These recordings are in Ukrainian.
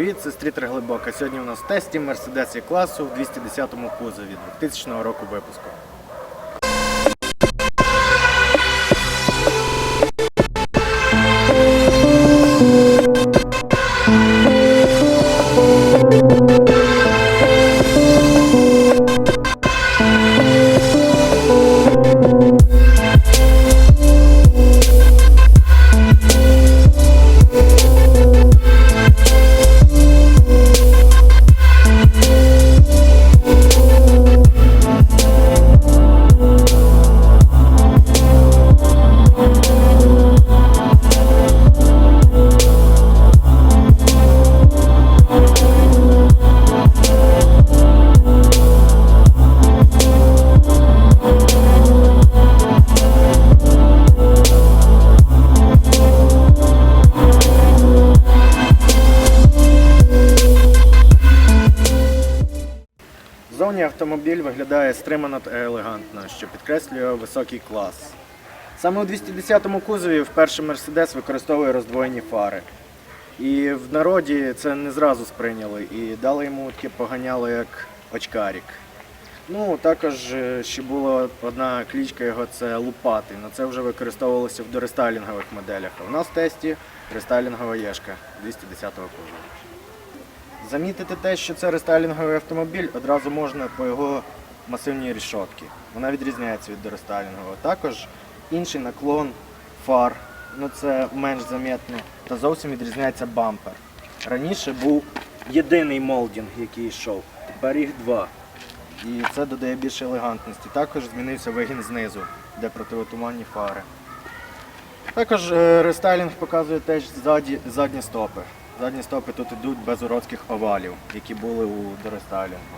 Привіт, сестрі Триглибока. Глибока. Сьогодні у нас в тесті Mercedes класу в 210 кузові 2000 року випуску. Автомобіль виглядає стримано та елегантно, що підкреслює високий клас. Саме у 210-му кузові вперше Mercedes використовує роздвоєні фари. І в народі це не зразу сприйняли і дали йому таке поганяло, як очкарік. Ну, також е, ще була одна клічка його це Лупатий. але це вже використовувалося в дорестайлінгових моделях. А в нас в тесті рестайлінгова єшка 210-го кузова. Замітити те, що це рестайлінговий автомобіль, одразу можна по його масивній рішотці. Вона відрізняється від дорестайлінгового. Також інший наклон фар, ну це менш замітно, та зовсім відрізняється бампер. Раніше був єдиний молдінг, який йшов, тепер їх два. І це додає більше елегантності. Також змінився вигін знизу, де противотуманні фари. Також е, рестайлінг показує теж задні стопи. Задні стопи тут йдуть без уродських овалів, які були у дорестайлінгу.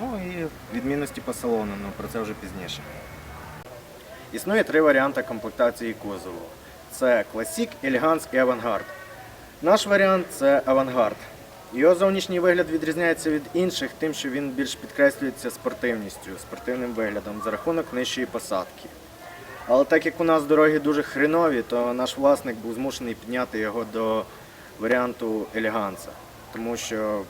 Ну і відмінності по салону, ну про це вже пізніше. Існує три варіанти комплектації кузову: це Classic, Elegance і Avantgarde. Наш варіант це Avantgarde. Його зовнішній вигляд відрізняється від інших, тим, що він більш підкреслюється спортивністю, спортивним виглядом за рахунок нижчої посадки. Але так як у нас дороги дуже хренові, то наш власник був змушений підняти його до варіанту елеганса. Тому що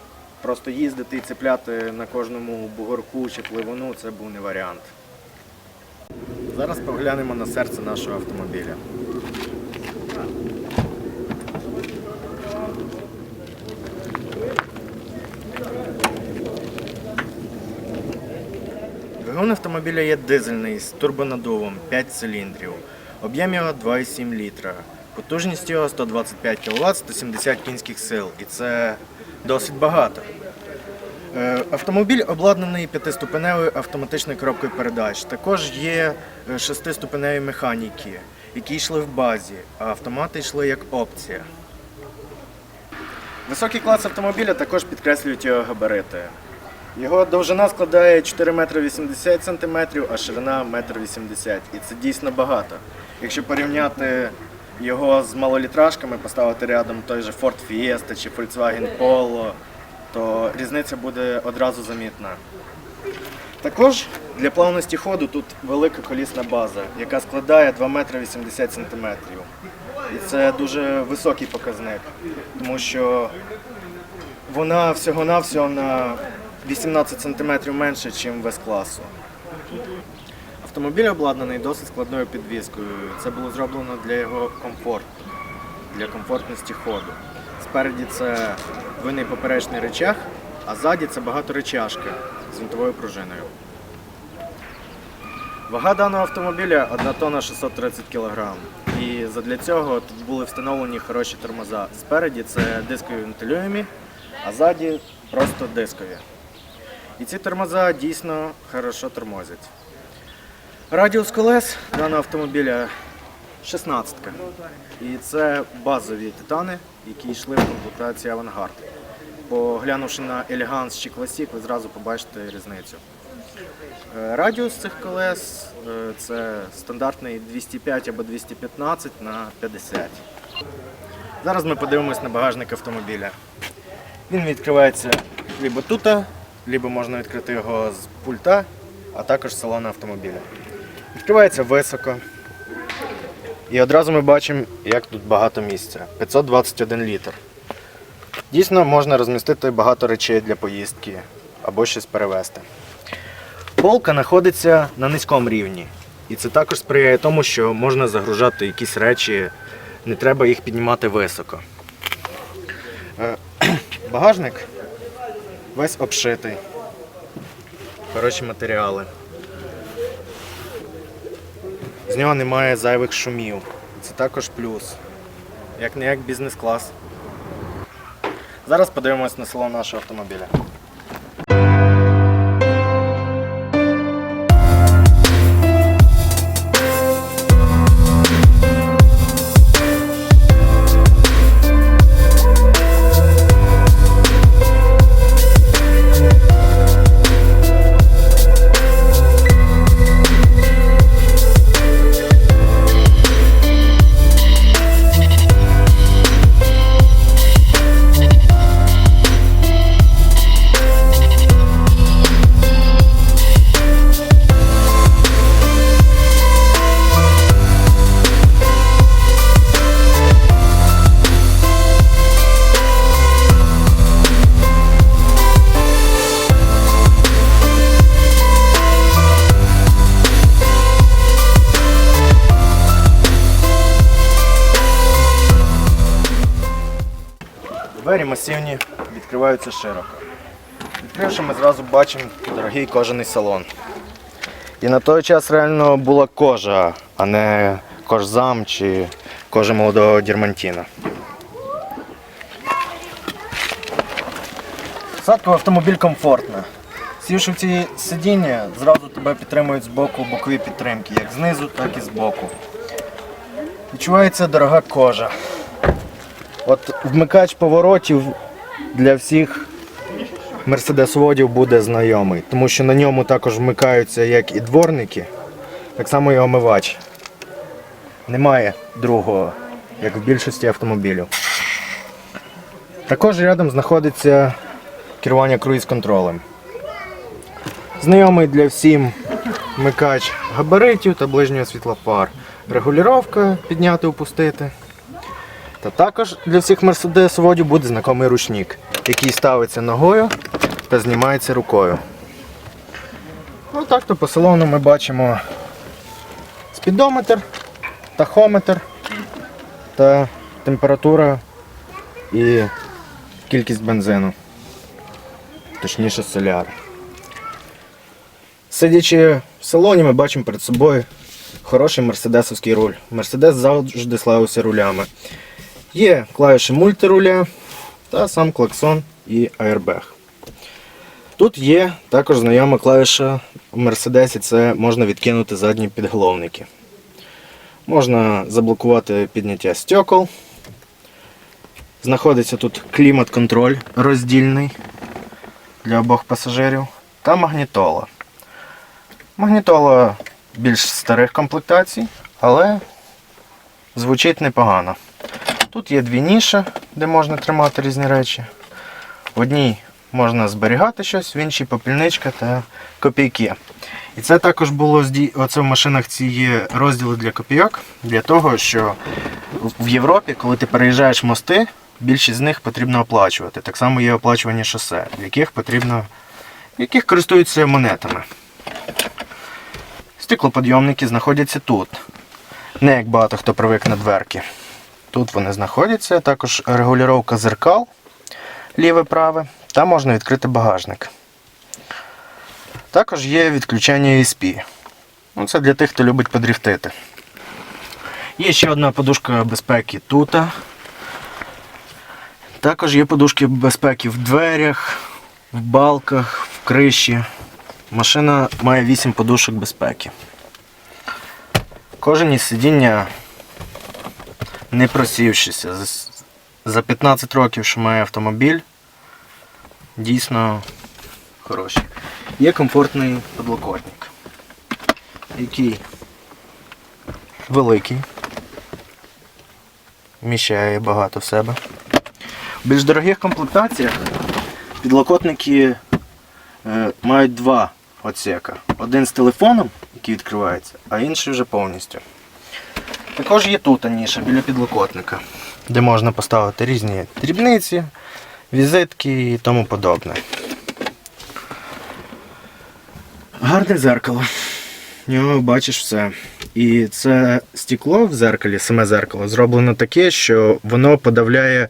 просто їздити і цепляти на кожному бугорку чи пливуну це був не варіант. Зараз поглянемо на серце нашого автомобіля. Двигун автомобіля є дизельний з турбонадувом 5 циліндрів. Об'єм його 2,7 літра. Потужність його 125 кВт, 170 кінських сил. І це досить багато. Е, Автомобіль обладнаний п'ятиступеневою автоматичною коробкою передач. Також є е, шестиступеневі механіки, які йшли в базі, а автомати йшли як опція. Високий клас автомобіля також підкреслюють його габарити. Його довжина складає 4 метри 80 сантиметрів, а ширина 1,80 80 І це дійсно багато. Якщо порівняти його з малолітражками, поставити рядом той же Ford Fiesta чи Volkswagen Polo, то різниця буде одразу замітна. Також для плавності ходу тут велика колісна база, яка складає 2 метри 80 сантиметрів. І це дуже високий показник, тому що вона всього-навсього на 18 см менше, ніж в класу Автомобіль обладнаний досить складною підвіскою. Це було зроблено для його комфорту, для комфортності ходу. Спереді це двойний поперечний речах, а ззаді це багаторечашка з винтовою пружиною. Вага даного автомобіля 1 тонна 630 кг. І задля цього тут були встановлені хороші тормоза. Спереді це дискові вентилюємі, а ззаді просто дискові. І ці тормоза дійсно хорошо тормозять. Радіус колес даного автомобіля 16. І це базові титани, які йшли в комплектації Авангард. Поглянувши на Elegance чи Classic, ви зразу побачите різницю. Е, Радіус цих колес е, це стандартний 205 або 215 на 50. Зараз ми подивимось на багажник автомобіля. Він відкривається либо тут, либо можна відкрити його з пульта, а також з салону автомобіля. Відкривається високо. І одразу ми бачимо, як тут багато місця. 521 літр. Дійсно, можна розмістити багато речей для поїздки або щось перевезти. Полка знаходиться на низькому рівні. І це також сприяє тому, що можна загружати якісь речі, не треба їх піднімати високо. Е, Багажник весь обшитий. Хороші матеріали. З нього немає зайвих шумів. Це також плюс. Як не як бізнес-клас. Зараз подивимось на село нашого автомобіля. Масивні, відкриваються широко. Відкривши, ми зразу бачимо дорогий кожаний салон. І на той час реально була кожа, а не кожзам чи кожа молодого дірмантіна. Садка в автомобіль комфортна. Сівши в ці сидіння, зразу тебе підтримують з боку бокові підтримки, як знизу, так і з боку. Відчувається дорога кожа. От вмикач поворотів для всіх мерседес-водів буде знайомий, тому що на ньому також вмикаються як і дворники, так само і омивач. Немає другого, як в більшості автомобілів. Також рядом знаходиться керування круїз-контролем. Знайомий для всім вмикач габаритів та ближнього світла фар. Регулювання підняти, опустити. Та також для всіх Mercedes водів буде знайомий ручник, який ставиться ногою та знімається рукою. Ну так то по салону ми бачимо спідометр, тахометр та температура і кількість бензину. Точніше соляр. Сидячи в салоні, ми бачимо перед собою хороший мерседесовський руль. Мерседес завжди славився рулями. Є клавіші мультируля та сам клаксон і аербег. Тут є також знайома клавіша в Мерседесі, це можна відкинути задні підголовники. Можна заблокувати підняття стекол. Знаходиться тут клімат-контроль роздільний для обох пасажирів та магнітола. Магнітола більш старих комплектацій, але звучить непогано. Тут є дві ніші, де можна тримати різні речі. В одній можна зберігати щось, в іншій попільничка та копійки. І це також було оце в машинах ці є розділи для копійок, для того, що в Європі, коли ти переїжджаєш мости, більшість з них потрібно оплачувати. Так само є оплачувані шосе, в яких потрібно, в яких користуються монетами. Стеклоподйомники знаходяться тут. Не як багато хто привик на дверки. Тут вони знаходяться, також регулювання зеркал ліве-праве, та можна відкрити багажник. Також є відключення ESP. Ну, це для тих, хто любить подріфтити. Є ще одна подушка безпеки тут. Також є подушки безпеки в дверях, в балках, в криші. Машина має 8 подушок безпеки. Кожен із сидіння не просівшися. За 15 років, що має автомобіль, дійсно хороший. Є комфортний подлокотник, який великий, вміщає багато в себе. В більш дорогих комплектаціях підлокотники е, мають два отсека. Один з телефоном, який відкривається, а інший вже повністю. Також є тут ніша біля підлокотника, де можна поставити різні дрібниці, візитки і тому подобне. Гарне зеркало. В нього бачиш все. І це стекло в зеркалі, саме зеркало, зроблено таке, що воно подавляє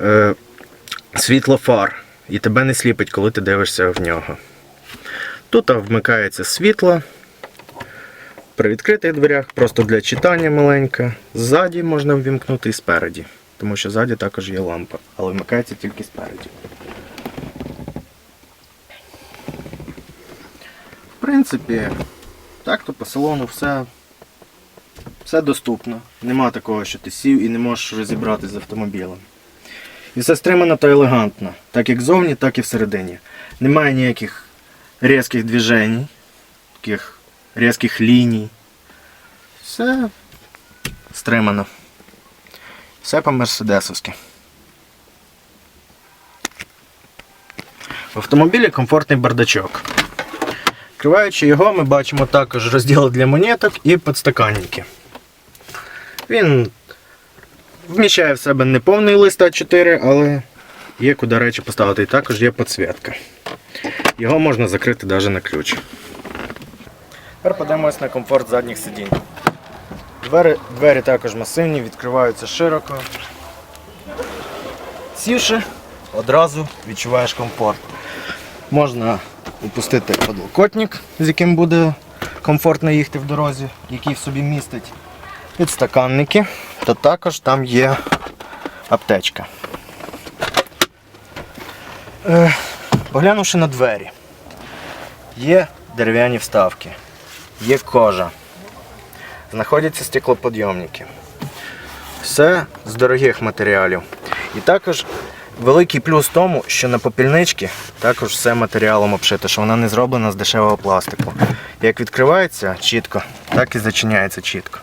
е, світло фар і тебе не сліпить, коли ти дивишся в нього. Тут вмикається світло. При відкритих дверях, просто для читання маленька. Ззаді можна ввімкнути і спереді, тому що ззаді також є лампа, але вмикається тільки спереді. В принципі, так то по салону все, все доступно. Нема такого, що ти сів і не можеш розібратися з автомобілем. І все стримано та елегантно, так як зовні, так і всередині. Немає ніяких різких движень, таких різких ліній. Все стримано. Все по-мерседесовськи. В автомобілі комфортний бардачок. Відкриваючи його, ми бачимо також розділ для монеток і підстаканники. Він вміщає в себе не повний лист А4, але є куди речі поставити. І також є підсвітка. Його можна закрити навіть на ключ. Тепер подивимось на комфорт задніх сидінь. Двері, двері також масивні, відкриваються широко. Сівши, одразу відчуваєш комфорт. Можна опустити подлокотник, з яким буде комфортно їхати в дорозі, який в собі містить підстаканники, та також там є аптечка. Е, Поглянувши на двері, є дерев'яні вставки, є кожа, знаходяться стеклоподйомники. Все з дорогих матеріалів. І також великий плюс в тому, що на попільничці також все матеріалом обшито, що вона не зроблена з дешевого пластику. Як відкривається чітко, так і зачиняється чітко.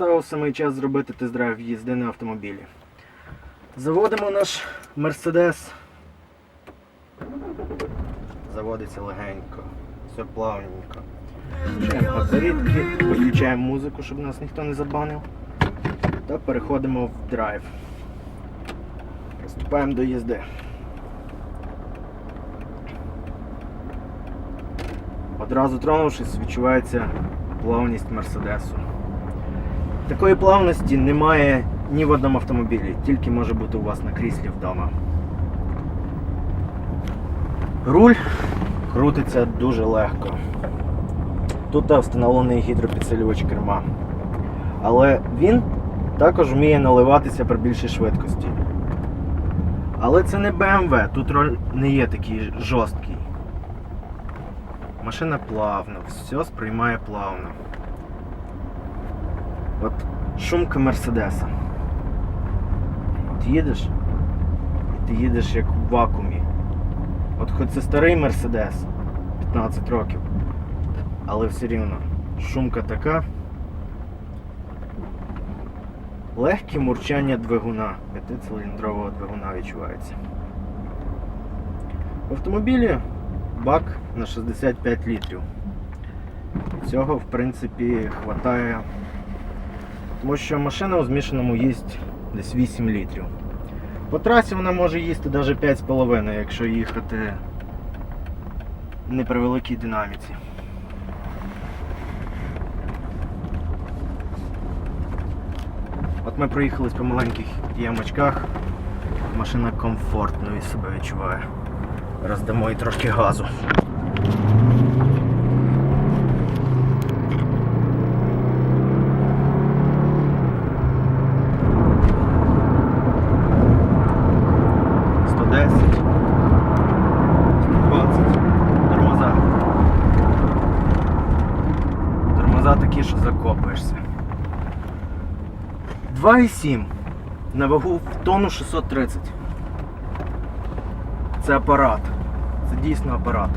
Настав самий час зробити тест-драйв їзди на автомобілі. Заводимо наш Мерседес. Заводиться легенько, все плавненько. Включаємо моторідки, виключаємо музику, щоб нас ніхто не забанив. Та переходимо в драйв. Приступаємо до їзди. Одразу тронувшись, відчувається плавність Мерседесу. Такої плавності немає ні в одному автомобілі, тільки може бути у вас на кріслі вдома. Руль крутиться дуже легко. Тут встановлений гідропідсилювач керма. Але він також вміє наливатися при більшій швидкості. Але це не BMW, тут роль не є такий жорсткий. Машина плавна, все сприймає плавно. От шумка Мерседеса. От їдеш, і ти їдеш як в вакуумі. От хоч це старий Мерседес, 15 років, але все рівно шумка така. Легке мурчання двигуна, п'ятициліндрового двигуна відчувається. В автомобілі бак на 65 літрів. Цього, в принципі, хватає тому що машина у змішаному їсть десь 8 літрів. По трасі вона може їсти навіть 5,5, якщо їхати не при великій динаміці. От ми проїхались по маленьких ямочках. Машина комфортно і себе відчуває. Роздамо їй трошки газу. 2,7 на вагу в тонну 630. Це апарат. Це дійсно апарат.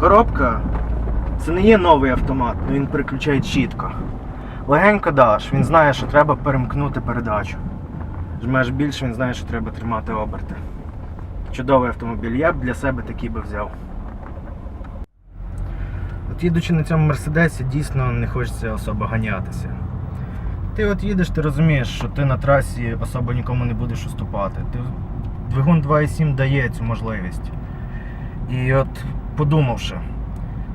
Коробка це не є новий автомат, але він переключає чітко. Легенько даш, він знає, що треба перемкнути передачу. Жмеш більше, він знає, що треба тримати оберти. Чудовий автомобіль. Я б для себе такий би взяв. От їдучи на цьому мерседесі, дійсно не хочеться особо ганятися. Ти от їдеш, ти розумієш, що ти на трасі особо нікому не будеш уступати. Ти, двигун 2.7 дає цю можливість. І от подумавши,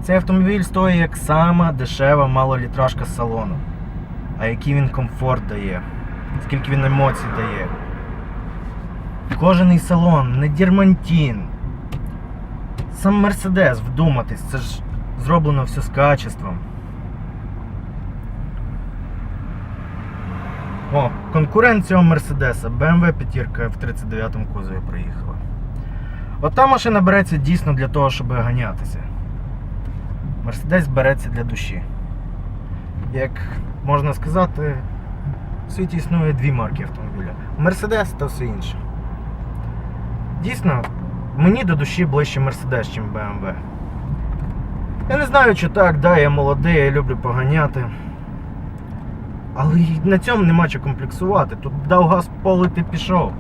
цей автомобіль стоїть як сама дешева малолітражка з салону. А який він комфорт дає, скільки він емоцій дає. Кожаний салон, не дірмантін. Сам Мерседес, вдуматись, це ж зроблено все з качеством. О, конкурент цього Мерседеса, BMW п'ятірка в 39-му кузові приїхала. От та машина береться дійсно для того, щоб ганятися. Мерседес береться для душі. Як можна сказати, в світі існує дві марки автомобіля: Мерседес та все інше. Дійсно, мені до душі ближче Мерседес, ніж BMW. Я не знаю, чи так, да, я молодий, я люблю поганяти. Але й на цьому нема чого комплексувати. Тут дав газ в пол і ти пішов.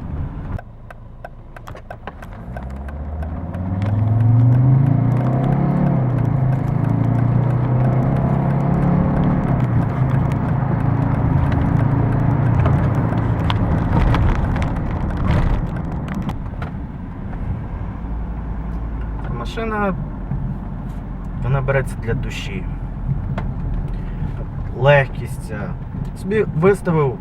Машина вона береться для душі. Легкість. Собі виставив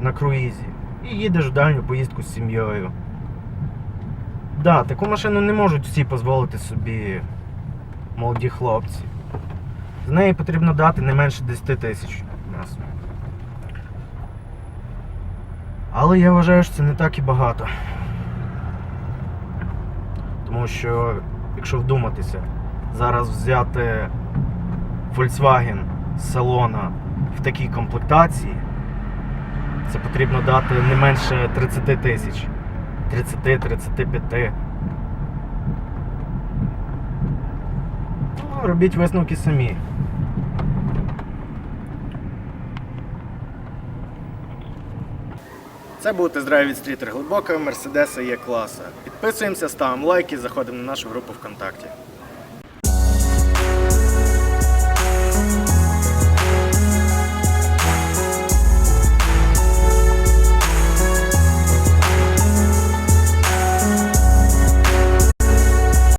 на круїзі і їдеш в дальню поїздку з сім'єю. Да, таку машину не можуть всі дозволити собі молоді хлопці. З неї потрібно дати не менше 10 тисяч у нас. Але я вважаю, що це не так і багато. Тому що, якщо вдуматися, зараз взяти Volkswagen салона в такій комплектації, це потрібно дати не менше 30 тисяч. 30-35. Ну, робіть висновки самі. Це був тест-драйв від стрітер глибока Мерседеса є класа. Підписуємося, ставимо лайки, заходимо на нашу групу ВКонтакті.